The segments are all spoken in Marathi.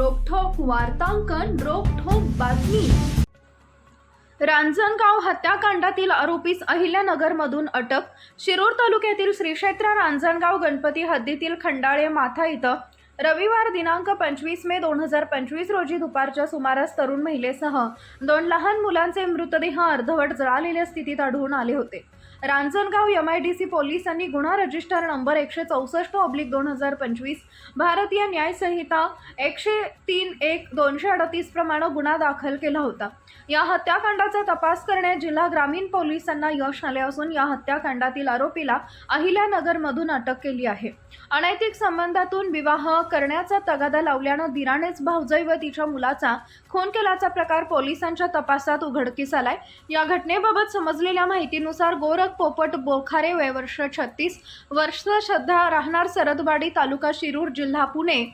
वार्तांकन रोखोक बातमी. रांजणगाव हत्याकांडातील आरोपीस अहिल्यानगरमधून अटक. शिरूर तालुक्यातील श्रीक्षेत्र रांजणगाव गणपती हद्दीतील खंडाळे माथा इथं रविवार दिनांक पंचवीस मे दोन हजार पंचवीस रोजी दुपारच्या सुमारास तरुण महिलेसह दोन लहान मुलांचे मृतदेह अर्धवट जळालेल्या स्थितीत आढळून आले होते. Ranjangaon M I D C पोलिसांनी गुन्हा रजिस्टर नंबर एकशे चौसष्ट ऑब्लिक दोन हजार पंचवीस भारतीय न्यायसंहिता एकशे तीन एक दोनशे अडतीस प्रमाणे गुन्हा दाखल केला होता. या हत्याकांडाचा तपास करण्यात जिल्हा ग्रामीण पोलिसांना यश आले असून या हत्याकांडातील आरोपीला अहिल्यानगरमधून अटक केली आहे. अनैतिक संबंधातून विवाह करण्याचा तगादा लावल्यानं दिराणेच भाऊजाई व तिच्या मुलाचा खून केल्याचा प्रकार पोलिसांच्या तपासात उघडकीस आलाय. या घटनेबाबत समजलेल्या माहितीनुसार गोर गोरख पोपट बोखारे वय वर्ष छत्तीस. वर्ष श्रद्धा राहणार सरदवाडी तालुका शिरूर जिल्हा पुणे.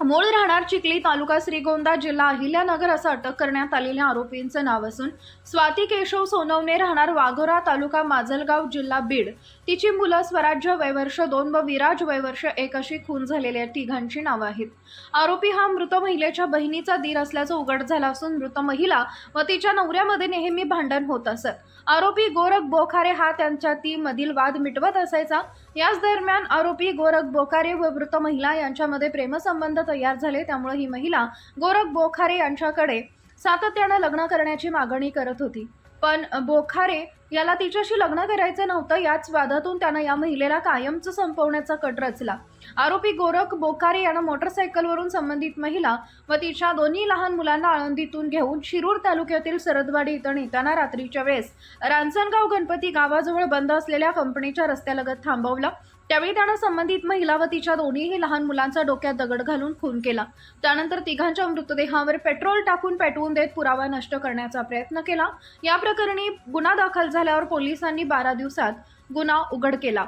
मूळ राहणार चिखली तालुका श्रीगोंदा जिल्हा अहिल्यानगर असं अटक करण्यात आलेल्या आरोपींचं नाव असून स्वाती केशव सोनवणे राहणार वाघोरा तालुका माजलगाव जिल्हा बीड. तिची मुलं स्वराज्य वयवर्ष दोन व विराज वयवर्ष एक अशी खून झालेल्या तिघांची नावं आहेत. आरोपी हा मृत महिलेच्या बहिणीचा दीर असल्याचं उघड झालं असून मृत महिला व तिच्या नवऱ्यामध्ये नेहमी भांडण होत असत. आरोपी गोरख बोखारे हा त्यांच्या ती मधील वाद मिटवत असायचा. याच दरम्यान आरोपी गोरख बोखारे व मृत महिला यांच्यामध्ये प्रेमसंबंध तयार झाले त्यामुळे ही महिला गोरख बोखारे यांच्याकडे सातत्यानं लग्न करण्याची मागणी करत होती. पण बोखारे याला तिच्याशी लग्न करायचं नव्हतं याच वादातून त्यानं या महिलेला कायमचं संपवण्याचा कट रचला. आरोपी गोरख बोकारे यानं मोटरसायकलवरून संबंधित महिला व तिच्या दोन्ही लहान मुलांना आळंदीतून घेऊन शिरूर तालुक्यातील सरदवाडी इथं नेताना रात्रीच्या वेळेस रांजणगाव गणपती गावाजवळ बंद असलेल्या कंपनीच्या रस्त्यालगत थांबवलं. त्यावेळी त्यानं संबंधित महिला व तिच्या दोन्हीही लहान मुलांचा डोक्यात दगड घालून खून केला. त्यानंतर तिघांच्या मृतदेहावर पेट्रोल टाकून पेटवून देत पुरावा नष्ट करण्याचा प्रयत्न केला. या प्रकरणी गुन्हा दाखल झाल्यावर पोलिसांनी बारा दिवसात गुन्हा उघड केला.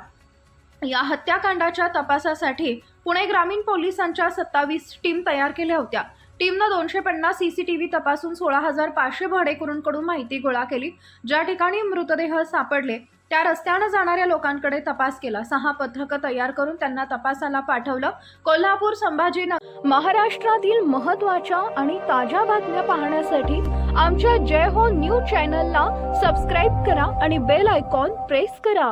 या हत्याकांडाच्या तपासासाठी पुणे ग्रामीण पोलिसांच्या सत्तावीस टीम तयार केल्या होत्या. टीमनं दोनशे पन्नास सीसीटीव्ही तपासून सोळा हजार पाचशे भाडेकरूंकडून माहिती गोळा केली. ज्या ठिकाणी मृतदेह सापडले त्या रस्त्यानं जाणाऱ्या लोकांकडे तपास केला. सहा पथकं तयार करून त्यांना तपासाला पाठवलं. कोल्हापूर संभाजीनगर महाराष्ट्रातील महत्त्वाच्या आणि ताज्या बातम्या पाहण्यासाठी आमच्या जय हो न्यूज चॅनलला सबस्क्राईब करा आणि बेल आयकॉन प्रेस करा.